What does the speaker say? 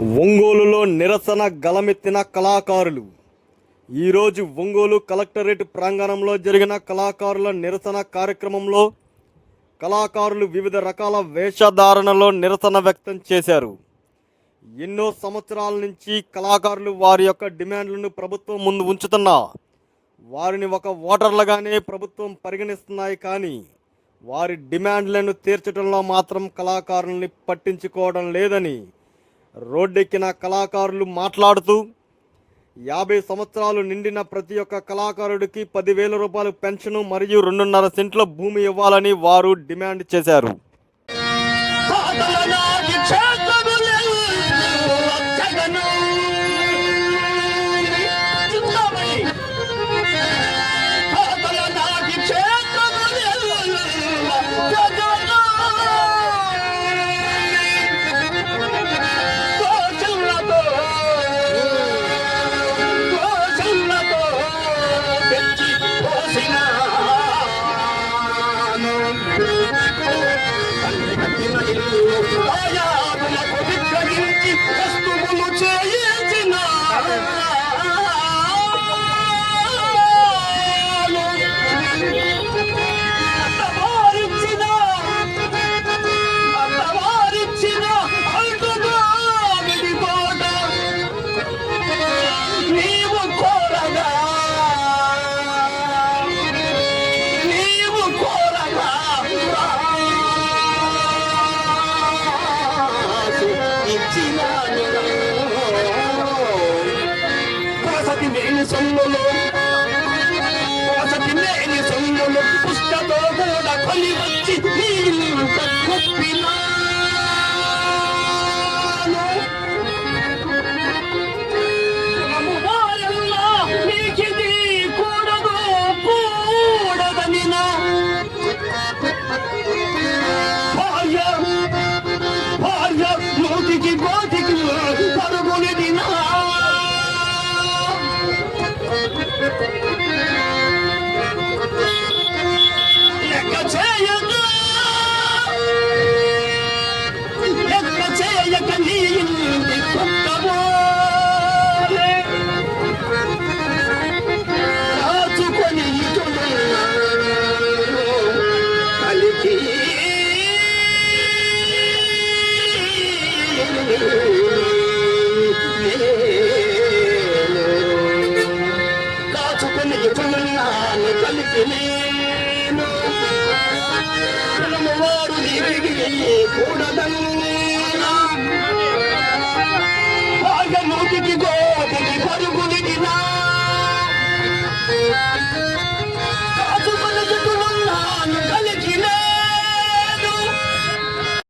ఒంగోలులో నిరసన గలమెత్తిన కళాకారులు. ఈరోజు ఒంగోలు కలెక్టరేట్ ప్రాంగణంలో జరిగిన కళాకారుల నిరసన కార్యక్రమంలో కళాకారులు వివిధ రకాల వేషధారణలో నిరసన వ్యక్తం చేశారు. ఎన్నో సంవత్సరాల నుంచి కళాకారులు వారి యొక్క డిమాండ్లను ప్రభుత్వం ముందు ఉంచుతున్నా వారిని ఒక ఓటర్లుగానే ప్రభుత్వం పరిగణిస్తున్నాయి కానీ వారి డిమాండ్లను తీర్చడంలో మాత్రం కళాకారుల్ని పట్టించుకోవడం లేదని రోడ్డెక్కిన కళాకారులు మాట్లాడుతూ యాభై సంవత్సరాలు నిండిన ప్రతి ఒక్క కళాకారుడికి పదివేల రూపాయలు పెన్షన్ మరియు రెండున్నర సెంట్ల భూమి ఇవ్వాలని వారు డిమాండ్ చేశారు. వసతి లేని సొమ్ములు. 高良太郎